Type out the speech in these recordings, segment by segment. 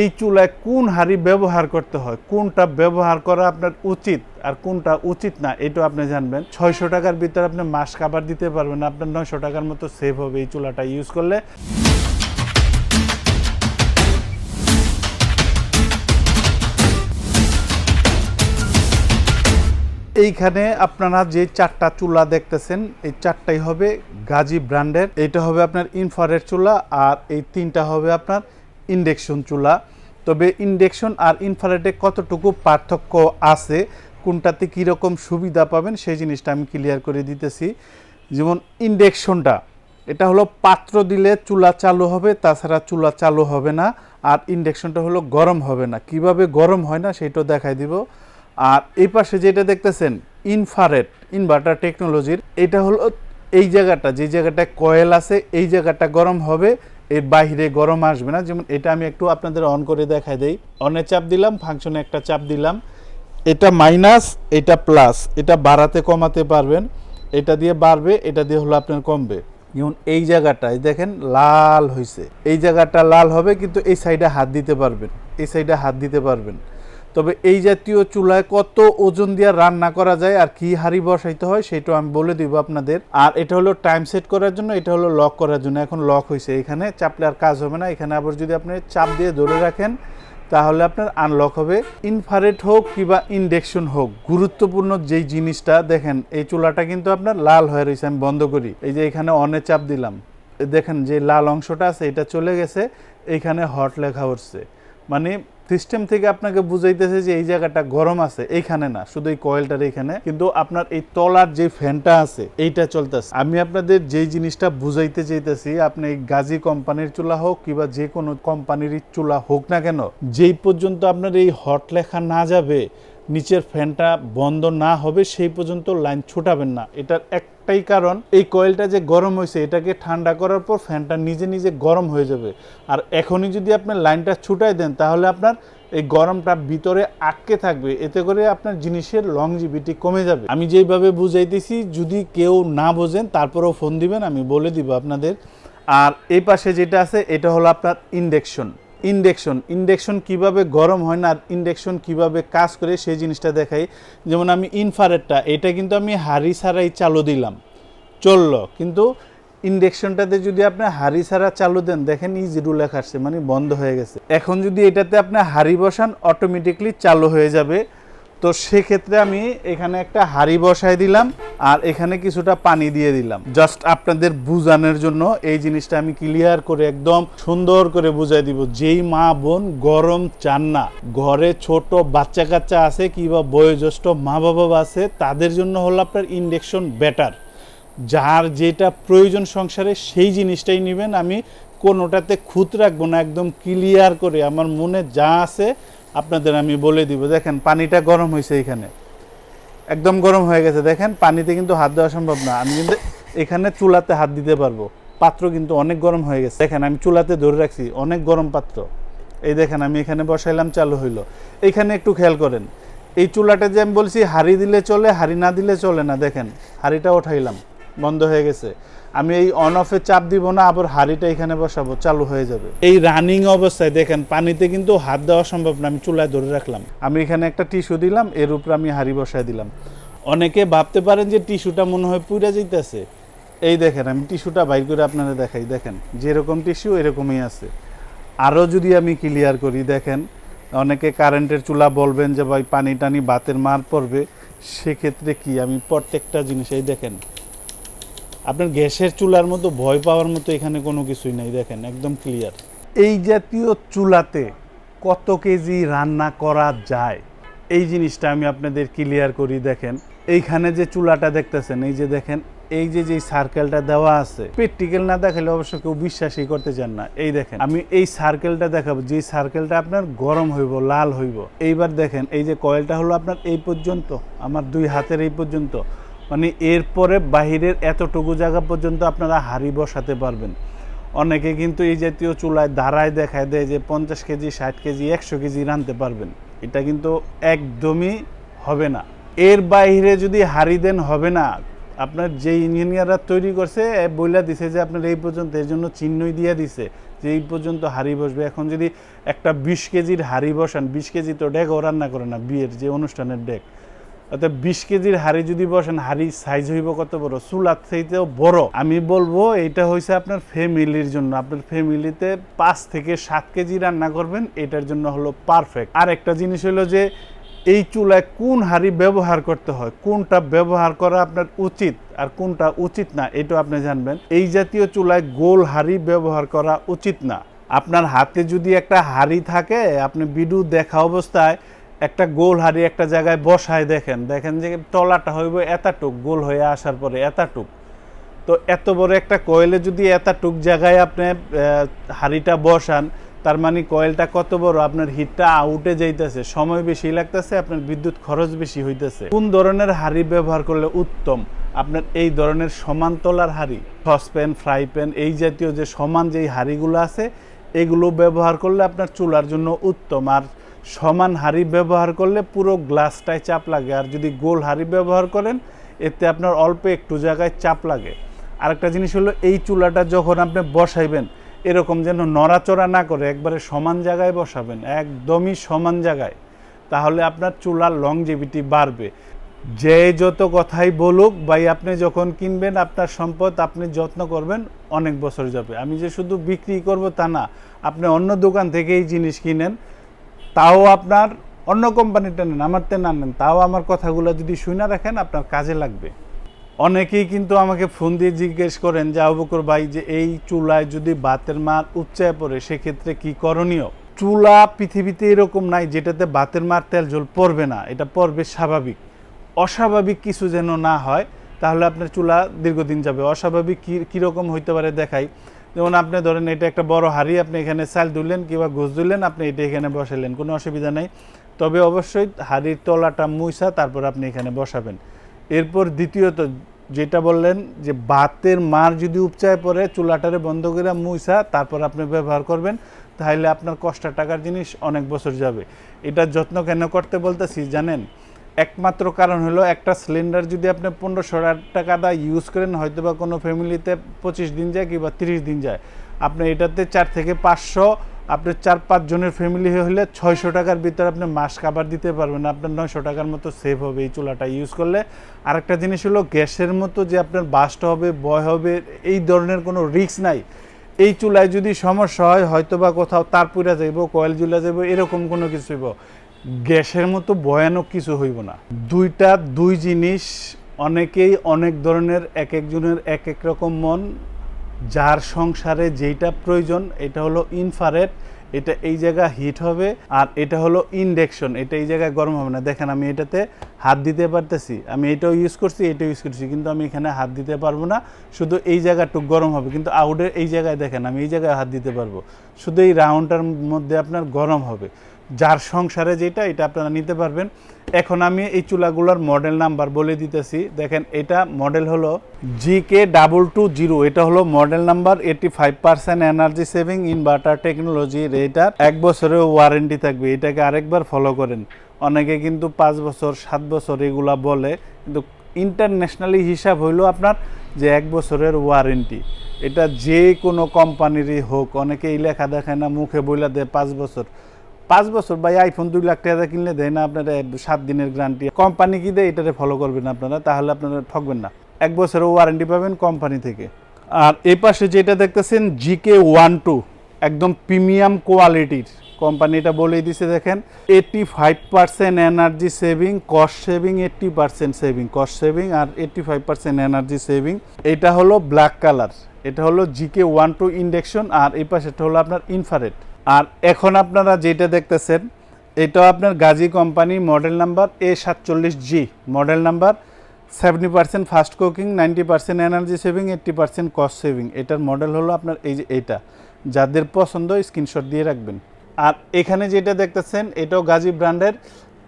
এই চুলায় কোন হাঁড়ি ব্যবহার করতে হয়? কোনটা ব্যবহার করা আপনার উচিত আর কোনটা উচিত না এটা আপনি জানবেন। ছয়শো টাকার ভিতরে আপনি মাস কাবার দিতে পারবেন, আপনার নয়শো টাকার মতো সেভ হবে এই চুলাটা ইউজ করলে। এইখানে আপনারা যে চারটা চুলা দেখতেছেন, এই চারটাই হবে গাজী ব্র্যান্ডের। এটা হবে আপনার ইনফারেট চুলা আর এই তিনটা হবে আপনার ইন্ডেকশন চুলা। তবে ইন্ডেকশন আর ইনফারেটে কতটুকু পার্থক্য আছে, কোনটাতে কীরকম সুবিধা পাবেন, সেই জিনিসটা আমি ক্লিয়ার করে দিতেছি। যেমন ইন্ডেকশনটা, এটা হলো পাত্র দিলে চুলা চালু হবে, তাছাড়া চুলা চালু হবে না, আর ইন্ডাকশনটা হলো গরম হবে না। কীভাবে গরম হয় না, সেটাও দেখাই দিব। আর এই পাশে যেটা দেখতেছেন ইনফারেট ইনভার্টার টেকনোলজির এটা হলো এই জায়গাটা, যে জায়গাটা কয়েল আছে, এই জায়গাটা গরম হবে এর বাইরে গরম আসবে না। যেমন এটা আমি একটু আপনাদের অন করে দেখাই দেই। অনে চাপ দিলাম ফাংশনে একটা চাপ দিলাম। এটা মাইনাস এটা প্লাস এটা বাড়াতে কমাতে পারবেন। এটা দিয়ে বাড়বে, এটা দিয়ে হলো আপনার কমবে। যেমন এই জায়গাটায় দেখেন, লাল হয়েছে এই জায়গাটা লাল হবে, কিন্তু এই সাইডে হাত দিতে পারবেন। এই সাইডে হাত দিতে পারবেন। তবে এই জাতীয় চুলায় কত ওজন দিয়ে রান্না করা যায় আর কি হাড়ি বসাইতে হয়, সেটাও আমি বলে দিব আপনাদের। আর এটা হলো টাইম সেট করার জন্য, এটা হলো লক করার জন্য। এখন লক হয়েছে এখানে, চাপলে আর কাজ হবে না। এখানে আবার যদি আপনি চাপ দিয়ে ধরে রাখেন, তাহলে আপনার আনলক হবে। ইনফারেট হোক কিংবা ইন্ডেকশন হোক, গুরুত্বপূর্ণ যেই জিনিসটা, দেখেন, এই চুলাটা কিন্তু আপনার লাল হয়ে রয়েছে আমি বন্ধ করি। এই যে এখানে অনে চাপ দিলাম। দেখেন যে লাল অংশটা আছে, এটা চলে গেছে এইখানে হট লেখা উঠছে। মানে সিস্টেম থেকে আপনাকে বুঝাইতেছে যে এই জায়গাটা গরম আছে, এইখানে না, শুধু এই কয়েলটার এইখানে। কিন্তু আপনার এই তলার যে ফ্যানটা আছে, এইটা চলতেছে। আমি আপনাদের যেই জিনিসটা বুঝাইতে চাইতেছি, আপনি এই গাজী কোম্পানির চুলা হোক কিংবা যে কোনো কোম্পানির চুলা হোক না কেন, যেই পর্যন্ত আপনার এই হট লেখা না যাবে, নিচের ফ্যানটা বন্ধ না হবে, সেই পর্যন্ত লাইন ছুটাবেন না। এটার একটাই কারণ এই কয়েলটা যে গরম হয়েছে, এটাকে ঠান্ডা করার পর ফ্যানটা নিজে নিজে গরম হয়ে যাবে। আর এখনই যদি আপনি লাইনটা ছুটাই দেন, তাহলে আপনার এই গরমটা ভিতরে আটকে থাকবে। এতে করে আপনার জিনিসের লংজিভিটি কমে যাবে। আমি যেইভাবে বুঝাইতেছি, যদি কেউ না বোঝেন, তারপরেও ফোন দিবেন, আমি বলে দিব আপনাদের। আর এই পাশে যেটা আছে, এটা হলো আপনার ইন্ডেকশন ইন্ডেকশন ইন্ডেকশন কীভাবে গরম হয় না, আর ইন্ডেকশন কীভাবে কাজ করে সেই জিনিসটা দেখাই। যেমন আমি ইনফারেটটা এটা কিন্তু আমি হাড়ি ছাড়াই চালু দিলাম, চলল। কিন্তু ইন্ডেকশনটাতে যদি আপনি হাড়ি ছাড়া চালু দেন, দেখেন জিরো লেখা আসছে মানে বন্ধ হয়ে গেছে। এখন যদি এটাতে আপনি হাড়ি বসান অটোমেটিকলি চালু হয়ে যাবে। তো সেক্ষেত্রে আমি এখানে একটা হাড়ি বসায় দিলাম আর এখানে কিছুটা পানি দিয়ে দিলাম। জাস্ট আপনাদের বুঝানোর জন্য এই জিনিসটা আমি ক্লিয়ার করে একদম সুন্দর করে বুঝাই দিব। যেই মা বোন গরম চান না, ঘরে ছোট বাচ্চা কাচ্চা আছে কিংবা বয়োজ্যেষ্ঠ মা বাবা আছে, তাদের জন্য হলো আপনার ইন্ডেকশন বেটার যার যেটা প্রয়োজন সংসারে সেই জিনিসটাই নেবেন। আমি কোনোটাতে খুঁত রাখব না, একদম ক্লিয়ার করে। আমার মনে যা আছে আপনাদের আমি বলে দিব, দেখেন পানিটা গরম হয়েছে এখানে। একদম গরম হয়ে গেছে, দেখেন পানিতে কিন্তু হাত দেওয়া সম্ভব না। আমি কিন্তু এখানে চুলাতে হাত দিতে পারব। পাত্র কিন্তু অনেক গরম হয়ে গেছে। দেখেন আমি চুলাতে ধরে রাখছি, অনেক গরম পাত্র। এই দেখেন আমি এখানে বসাইলাম, চালু হইল। এইখানে একটু খেয়াল করেন, এই চুলাটা যে আমি বলছি, হাড়ি দিলে চলে, হাড়ি না দিলে চলে না, দেখেন, হাড়িটা ওঠাইলাম, বন্ধ হয়ে গেছে। আমি এই অন অফে চাপ দিব না আবার হাড়িটা এখানে বসাবো চালু হয়ে যাবে। এই রানিং অবস্থায় দেখেন পানিতে কিন্তু হাত দেওয়া সম্ভব না আমি চুলায় ধরে রাখলাম। আমি এখানে একটা টিস্যু দিলাম এর উপরে আমি হাড়ি বসায় দিলাম। অনেকে ভাবতে পারেন যে টিস্যুটা মনে হয় পুড়ে যাইতেছে। এই দেখেন আমি টিস্যুটা বাইর করে আপনারা দেখাই। দেখেন যেরকম টিস্যু এরকমই আছে। আরও যদি আমি ক্লিয়ার করি দেখেন অনেকে কারেন্টের চুলা বলবেন যে ভাই পানি টানি বাতের মার পড়বে। সেক্ষেত্রে কি? আমি প্রত্যেকটা জিনিস এই দেখেন আপনার গ্যাসের চুলার মতো ভয় পাওয়ার মতো এখানে কোনো কিছুই নাই, দেখেন, একদম ক্লিয়ার এই জাতীয় চুলাতে কত কেজি রান্না করা যায়? এই জিনিসটা আমি আপনাদের ক্লিয়ার করি, দেখেন। এইখানে যে চুলাটা দেখতেছেন, এই যে দেখেন, এই যে যে সার্কেলটা দেওয়া আছে প্র্যাকটিক্যাল না দেখালে অবশ্য কেউ বিশ্বাসই করতে চান না। এই দেখেন, আমি এই সার্কেলটা দেখাবো, যে সার্কেলটা আপনার গরম হইব, লাল হইব। এইবার দেখেন, এই যে কয়েলটা হলো আপনার এই পর্যন্ত, আমার দুই হাতের এই পর্যন্ত। মানে এরপরে বাহিরের এতটুকু জায়গা পর্যন্ত আপনারা হাড়ি বসাতে পারবেন। অনেকে কিন্তু এই জাতীয় চুলায় দাঁড়ায় দেখায় দেয় যে পঞ্চাশ কেজি, ষাট কেজি, একশো কেজি রানতে পারবেন। এটা কিন্তু একদমই হবে না। এর বাইরে যদি হাড়ি দেন হবে না। আপনার যে ইঞ্জিনিয়াররা তৈরি করছে বইলা দিছে যে আপনার এই পর্যন্ত, এর জন্য চিহ্নই দিয়ে দিছে যে এই পর্যন্ত হাড়ি বসবে। এখন যদি একটা বিশ কেজির হাড়ি বসান, বিশ কেজি তো ডেকও রান্না করে না, বিয়ের যে অনুষ্ঠানের ডেক। অর্থাৎ বিশ কেজির হাড়ি যদি বসেন হাড়ি সাইজ হইব কত বড়? চুলার থেকেও বড়। আমি বলব এটা হয়েছে আপনার ফ্যামিলির জন্য। আপনার ফ্যামিলিতে পাঁচ থেকে সাত কেজি রান্না করবেন, এটার জন্য হলো পারফেক্ট আর একটা জিনিস হলো যে, এই চুলায় কোন হাড়ি ব্যবহার করতে হয়? কোনটা ব্যবহার করা আপনার উচিত আর কোনটা উচিত না এটা আপনি জানবেন। এই জাতীয় চুলায় গোল হাড়ি ব্যবহার করা উচিত না। আপনার হাতে যদি একটা হাড়ি থাকে, আপনি বিডু দেখা অবস্থায় একটা গোল হাড়ি একটা জায়গায় বসায় দেখেন দেখেন যে তলাটা হইব এতটুক, গোল হয়ে আসার পরে এতটুক। তো এত বড় একটা কয়েলে যদি এতটুক জায়গায় আপনি হাঁড়িটা বসান, তার মানে কয়েলটা কত বড়? আপনার হিটটা আউটে যাইতেছে, সময় বেশি লাগতেছে, আপনার বিদ্যুৎ খরচ বেশি হইতেছে। কোন ধরনের হাঁড়ি ব্যবহার করলে উত্তম? আপনার এই ধরনের সমান তলার হাঁড়ি সসপ্যান ফ্রাই প্যান, এই জাতীয় যে সমান যেই হাঁড়িগুলো আছে, এগুলো ব্যবহার করলে আপনার চুলার জন্য উত্তম। আর সমান হাঁড়ি ব্যবহার করলে পুরো গ্লাসটায় চাপ লাগে। আর যদি গোল হাঁড়ি ব্যবহার করেন, এতে আপনার অল্প একটু জায়গায় চাপ লাগে। আরেকটা জিনিস হলো, এই চুলাটা যখন আপনি বসাইবেন, এরকম যেন নড়াচড়া না করে একবারে সমান জায়গায় বসাবেন, একদমই সমান জায়গায়, তাহলে আপনার চুলার লংজিভিটি বাড়বে। যে যত কথাই বলুক, ভাই, আপনি যখন কিনবেন, আপনার সম্পদ আপনি যত্ন করবেন, অনেক বছর যাবে। আমি যে শুধু বিক্রি করব তা না, আপনি অন্য দোকান থেকে এই জিনিস কিনেন তাও আপনার অন্য কোম্পানিটা নেন, আমার তে না নেন তাও আমার কথাগুলো যদি শুনে রাখেন, আপনার কাজে লাগবে। অনেকেই কিন্তু আমাকে ফোন দিয়ে জিজ্ঞেস করেন যে, আবুকর ভাই, যে এই চুলায় যদি বাতের মার উপচায় পড়ে, সেক্ষেত্রে কি করণীয়? চুলা পৃথিবীতে এরকম নাই, যেটাতে বাতের মার তেল জল পড়বে না, এটা পড়বে স্বাভাবিক। অস্বাভাবিক কিছু যেন না হয়, তাহলে আপনার চুলা দীর্ঘদিন যাবে। অস্বাভাবিক কী, কীরকম হইতে পারে দেখাই। যেমন আপনি ধরেন, এটা একটা বড় হাড়ি, আপনি এখানে চাল দুললেন কিংবা গোস দুললেন আপনি এটা এখানে বসালেন কোনো অসুবিধা নেই। তবে অবশ্যই হাড়ির তলাটা মুইসা, তারপর আপনি এখানে বসাবেন। এরপর দ্বিতীয়ত, যেটা বললেন যে বাতের মার যদি উপচায় পড়ে, চুলাটারে বন্ধ করে মুইসা, তারপর আপনি ব্যবহার করবেন, তাহলে আপনার কষ্ট টাকার জিনিস অনেক বছর যাবে। এটা যত্ন কেন করতে বলতেছি জানেন? একমাত্র কারণ হলো একটা সিলিন্ডার যদি আপনি পনেরোশো টাকা দা ইউজ করেন হয়তো বা কোনো ফ্যামিলিতে পঁচিশ দিন যায় কিংবা তিরিশ দিন যায়। আপনি এটাতে চার থেকে পাঁচশো, আপনি চার পাঁচজনের ফ্যামিলি হলে ছয়শো টাকার ভিতরে আপনি মাস খাবার দিতে পারবেন আপনার নয়শো টাকার মতো সেভ হবে এই চুলাটা ইউজ করলে। আরেকটা জিনিস হলো গ্যাসের মতো যে আপনার বাস্ট হবে, বয় হবে, এই ধরনের কোনো রিস্ক নাই। এই চুলায় যদি সমস্যা হয় হয়তো বা কোথাও তার পুরা যাইব, কয়েল জুলা যাইব, এরকম কোনো কিছু গ্যাসের মতো ভয়ানক কিছু হইব না। দুইটা, দুই জিনিস অনেকেই অনেক ধরনের এক একজনের এক এক রকম মন। যার সংসারে যেইটা প্রয়োজন, এটা হলো ইনফারেট এটা এই জায়গা হিট হবে আর এটা হলো ইন্ডাকশন এটা এই জায়গায় গরম হবে না। দেখেন, আমি এটাতে হাত দিতে পারতেছি, আমি এটাও ইউজ করছি, এটাও ইউজ করছি, কিন্তু আমি এখানে হাত দিতে পারব না। শুধু এই জায়গাটুকু গরম হবে, কিন্তু আউটের এই জায়গায় দেখেন, আমি এই জায়গায় হাত দিতে পারব। শুধু এই রাউন্ডটার মধ্যে আপনার গরম হবে। যার সংসারে যেটা, এটা আপনারা নিতে পারবেন। এখন আমি এই চুলাগুলোর মডেল নাম্বার বলে দিতেছি। দেখেন, এটা মডেল হলো G K double two zero এটা হলো model number eighty five percent energy saving inverter টেকনোলজির এটার এক বছরের ওয়ারেন্টি থাকবে। এটাকে আরেকবার ফলো করেন। অনেকে কিন্তু পাঁচ বছর, সাত বছর এগুলা বলে, কিন্তু ইন্টারন্যাশনালি হিসাব হইল আপনার যে এক বছরের ওয়ারেন্টি এটা যে কোনো কোম্পানিরই হোক, অনেকেই লেখা দেখায় না, মুখে বইলা দেয় পাঁচ বছর। পাঁচ বছর ভাই আইফোন দুই লাখ টাকা কিনলে দেয় না, আপনারা সাত দিনের গ্যারান্টি কোম্পানি কি দেয় এটাতে ফলো করবেন আপনারা, তাহলে আপনারা ঠকবেন না। এক বছরের ওয়ারেন্টি পাবেন কোম্পানি থেকে। আর এই পাশে যেটা দেখতেছেন জিকে ওয়ান টু একদম প্রিমিয়াম কোয়ালিটির কোম্পানি এটা বলেই দিছে, দেখেন eighty five percent energy saving cost saving eighty percent saving cost saving আর eighty five percent energy saving এটা হলো ব্ল্যাক কালার এটা হলো জিকে ওয়ান টু ইন্ডেকশন আর এই পাশেটা হলো আপনার ইনফারেট আর এখন আপনারা যেটা দেখতেছেন, এটা আপনার Gazi company model number A সাতচল্লিশ G model number seventy percent fast cooking ninety percent energy saving eighty percent cost saving এটার মডেল হলো আপনার এই যে এইটা যাদের পছন্দ স্ক্রিনশট দিয়ে রাখবেন। আর এখানে যেটা দেখতেছেন, এটাও গাজী ব্র্যান্ডের।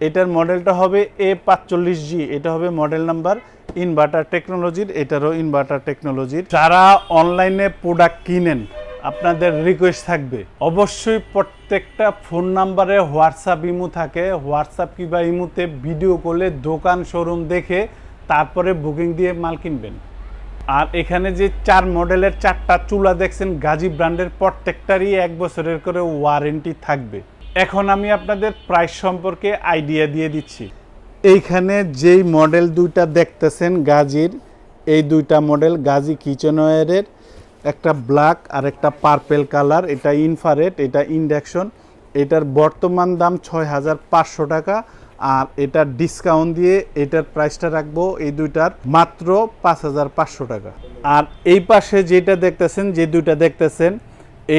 এটার মডেলটা হবে এ পাঁচচল্লিশ জি এটা হবে মডেল নাম্বার ইনভার্টার টেকনোলজির এটারও ইনভার্টার টেকনোলজির যারা অনলাইনে প্রোডাক্ট কিনেন আপনাদের রিকোয়েস্ট থাকবে। অবশ্যই প্রত্যেকটা ফোন নাম্বারে হোয়াটসঅ্যাপ ইমো থাকে। হোয়াটসঅ্যাপ কিংবা ইমোতে ভিডিও করলে দোকান শোরুম দেখে তারপরে বুকিং দিয়ে মাল কিনবেন। আর এখানে যে চার মডেলের চারটা চুলা দেখছেন, গাজী ব্র্যান্ডের প্রত্যেকটারই এক বছরের করে ওয়ারেন্টি থাকবে। এখন আমি আপনাদের প্রাইস সম্পর্কে আইডিয়া দিয়ে দিচ্ছি। এইখানে যেই মডেল দুইটা দেখতেছেন গাজীর, এই দুইটা মডেল গাজী কিচেন কিচেনওয়ারের একটা ব্ল্যাক আর একটা পার্পেল কালার এটা ইনফারেট এটা ইন্ডাকশন এটার বর্তমান দাম ছয় হাজার পাঁচশো টাকা, আর এটা ডিসকাউন্ট দিয়ে এটার প্রাইসটা রাখব এই দুইটার মাত্র পাঁচ হাজার পাঁচশো টাকা। আর এই পাশে যেটা দেখতেছেন, যে দুইটা দেখতেছেন,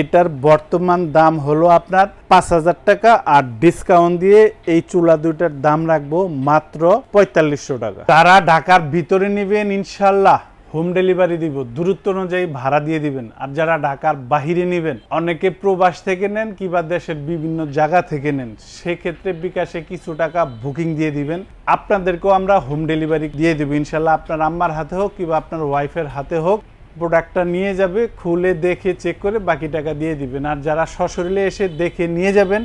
এটার বর্তমান দাম হলো আপনার পাঁচ হাজার টাকা, আর ডিসকাউন্ট দিয়ে এই চুলা দুইটার দাম রাখব মাত্র পঁয়তাল্লিশশো টাকা। তারা ঢাকার ভিতরে নেবেন, ইনশাল্লাহ হোম ডেলিভারি দিব, দূরত্ব অনুযায়ী ভাড়া দিয়ে দিবেন। আর যারা ঢাকার বাহিরে নেবেন, অনেকে প্রবাস থেকে নেন কিংবা দেশের বিভিন্ন জায়গা থেকে নেন, সেক্ষেত্রে বিকাশে কিছু টাকা বুকিং দিয়ে দিবেন। আপনাদেরকেও আমরা হোম ডেলিভারি দিয়ে দেবো। ইনশাল্লাহ আপনার আম্মার হাতে হোক কিংবা আপনার ওয়াইফের হাতে হোক, প্রোডাক্টটা নিয়ে যাবে, খুলে দেখে চেক করে বাকি টাকা দিয়ে দিবেন। আর যারা সশরীরে এসে দেখে নিয়ে যাবেন,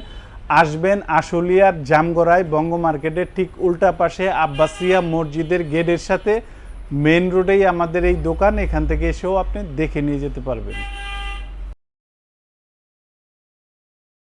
আসবেন আশুলিয়ার জামগড়ায় বঙ্গ মার্কেটের ঠিক উল্টা পাশে আব্বাসিয়া মসজিদের গেটের সাথে মেন রোডেই আমাদের এই দোকান এখান থেকে এসেও আপনি দেখে নিয়ে যেতে পারবেন।